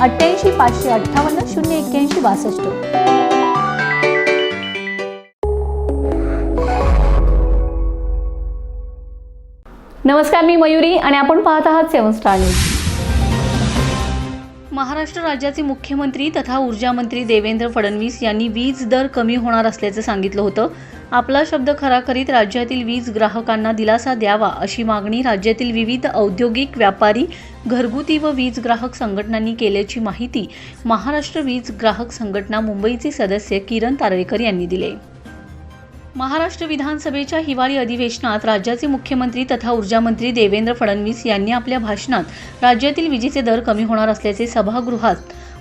अठ्ठ्याऐंशी पाचशे अठ्ठावन्न शून्य एक्क्याऐंशी बासष्ट. नमस्कार मी मयुरी आणि आपण पाहत आहात सेवन स्टार न्यूज. महाराष्ट्र राज्याचे मुख्यमंत्री तथा ऊर्जा मंत्री देवेंद्र फडणवीस यांनी वीज दर कमी होणार असल्याचं सांगितलं होतं. आपला शब्द खरा करीत राज्यातील वीज ग्राहकांना दिलासा द्यावा अशी मागणी राज्यातील विविध औद्योगिक व्यापारी घरगुती व वीज ग्राहक संघटनांनी केल्याची माहिती महाराष्ट्र वीज ग्राहक संघटना मुंबईचे सदस्य किरण तारळेकर यांनी दिले. महाराष्ट्र विधानसभेच्या हिवाळी अधिवेशनात राज्याचे मुख्यमंत्री तथा ऊर्जामंत्री देवेंद्र फडणवीस यांनी आपल्या भाषणात राज्यातील विजेचे दर कमी होणार असल्याचे सभागृहात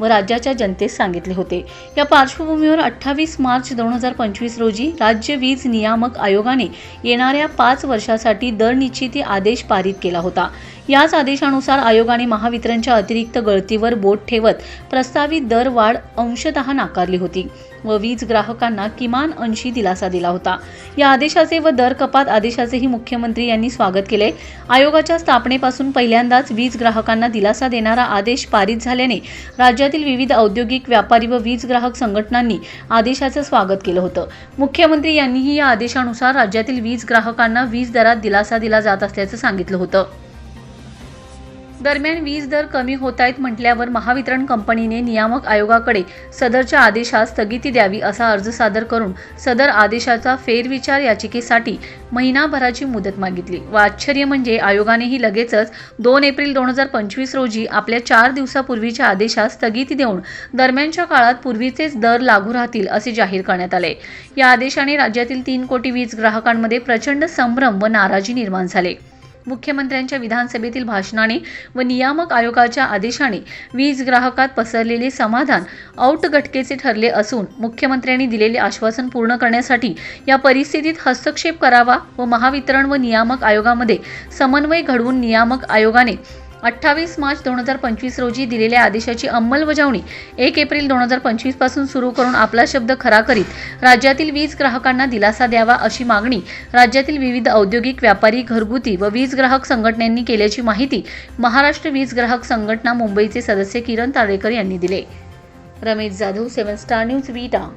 व राज्याच्या जनतेस सांगितले होते. या पार्श्वभूमीवर अठ्ठावीस मार्च दोन हजार पंचवीस रोजी राज्य वीज नियामक आयोगाने येणाऱ्या पाच वर्षासाठी दर निश्चिती आदेश पारित केला होता. याच आदेशानुसार आयोगाने महावितरणच्या अतिरिक्त गळतीवर बोट ठेवत प्रस्तावित दर वाढ अंशतः नाकारली होती व वीज ग्राहकांना किमान अंशी दिलासा दिला होता. या आदेशाचे व दर कपात आदेशाचेही मुख्यमंत्री यांनी स्वागत केले. आयोगाच्या स्थापनेपासून पहिल्यांदाच वीज ग्राहकांना दिलासा देणारा आदेश पारित झाल्याने राज्यातील विविध औद्योगिक व्यापारी व वीज ग्राहक संघटनांनी आदेशाचं स्वागत केलं होतं. मुख्यमंत्री यांनीही या आदेशानुसार राज्यातील वीज ग्राहकांना वीज दरात दिलासा दिला जात असल्याचं सांगितलं होतं. दरम्यान वीज दर कमी होत आहेत म्हटल्यावर महावितरण कंपनीने नियामक आयोगाकडे सदरच्या आदेशास स्थगिती द्यावी असा अर्ज सादर करून सदर आदेशाचा फेरविचार याचिकेसाठी महिनाभराची मुदत मागितली. व आश्चर्य म्हणजे आयोगानेही लगेचच दोन एप्रिल दोन हजार पंचवीस रोजी आपल्या चार दिवसापूर्वीच्या आदेशास स्थगिती देऊन दरम्यानच्या काळात पूर्वीचेच दर लागू राहतील असे जाहीर करण्यात आले. या आदेशाने राज्यातील तीन कोटी वीज ग्राहकांमध्ये प्रचंड संभ्रम व नाराजी निर्माण झाले. मुख्यमंत्र्यांच्या विधानसभेतील भाषणाने व नियामक आयोगाच्या आदेशाने वीज ग्राहकात पसरलेले समाधान औटगटकेचे ठरले असून मुख्यमंत्र्यांनी दिलेले आश्वासन पूर्ण करण्यासाठी या परिस्थितीत हस्तक्षेप करावा व महावितरण व नियामक आयोगामध्ये समन्वय घडवून नियामक आयोगाने अठ्ठावीस मार्च दोन हजार पंचवीस रोजी दिलेल्या आदेशाची अंमलबजावणी एक एप्रिल दोन हजार पंचवीसपासून सुरू करून आपला शब्द खरा करीत राज्यातील वीज ग्राहकांना दिलासा द्यावा अशी मागणी राज्यातील विविध औद्योगिक व्यापारी घरगुती व वीज ग्राहक संघटनांनी केल्याची माहिती महाराष्ट्र वीज ग्राहक संघटना मुंबईचे सदस्य किरण तारेकर यांनी दिले. Ramesh Jadhav seven star news Vita.